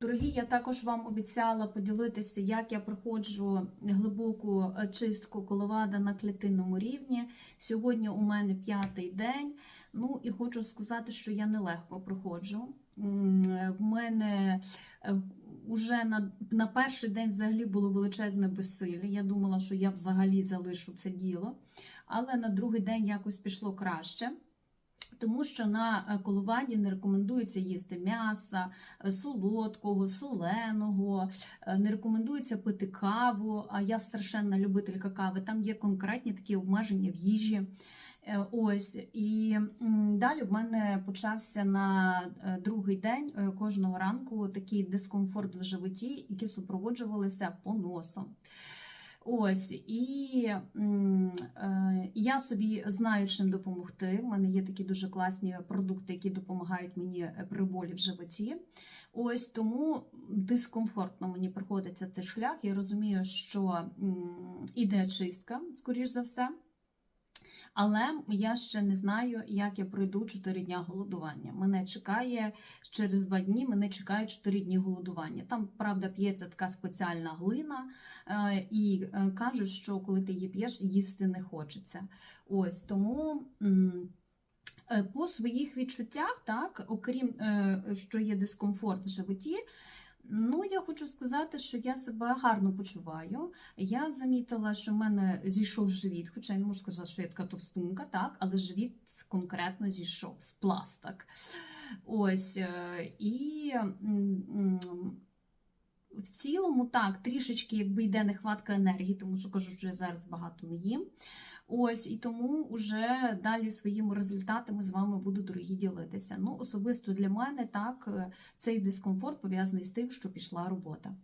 Дорогі, я також вам обіцяла поділитися, як я проходжу глибоку е, чистку коловада на клітинному рівні. Сьогодні у мене п'ятий день. Ну і хочу сказати, що я нелегко проходжу. Е, В мене вже на, на перший день взагалі було величезне безсилля. Я думала, що я взагалі залишу це діло, але на другий день якось пішло краще. Тому що на е, коловаді не рекомендується їсти м'яса, е, солодкого, соленого, е, не рекомендується пити каву. А я страшенна любителька кави. Там є конкретні такі обмеження в їжі. Ось і далі в мене почався на другий день кожного ранку такий дискомфорт в животі, які супроводжувалися поносом. Ось, і е, я собі знаю, чим допомогти. У мене є такі дуже класні продукти, які допомагають мені е, при болі в животі. Ось тому дискомфортно мені проходиться цей шлях. Я розумію, що іде чистка, скоріш за все. Але я ще не знаю, як я пройду 4 дня голодування. Мене чекає через 2 дні, мене чекає 4 дні голодування. Там, правда, п'ється така спеціальна глина, е, і е, кажуть, що коли ти її п'єш, їсти не хочеться. Ось тому. е, По своїх відчуттях, так, окрім що є дискомфорт в животі, ну я хочу сказати, що я себе гарно почуваю. Я замітила, що в мене зійшов живіт, хоча я не можу сказати, що я така товстунка, так, але живіт конкретно зійшов з пластик. Ось е, і. В цілому так, трішечки якби йде нехватка енергії, тому що кажу, що я зараз багато не їм. Ось і тому вже далі своїми результатами з вами буду дорогі ділитися. Ну, особисто для мене так, е, цей дискомфорт пов'язаний з тим, що пішла робота.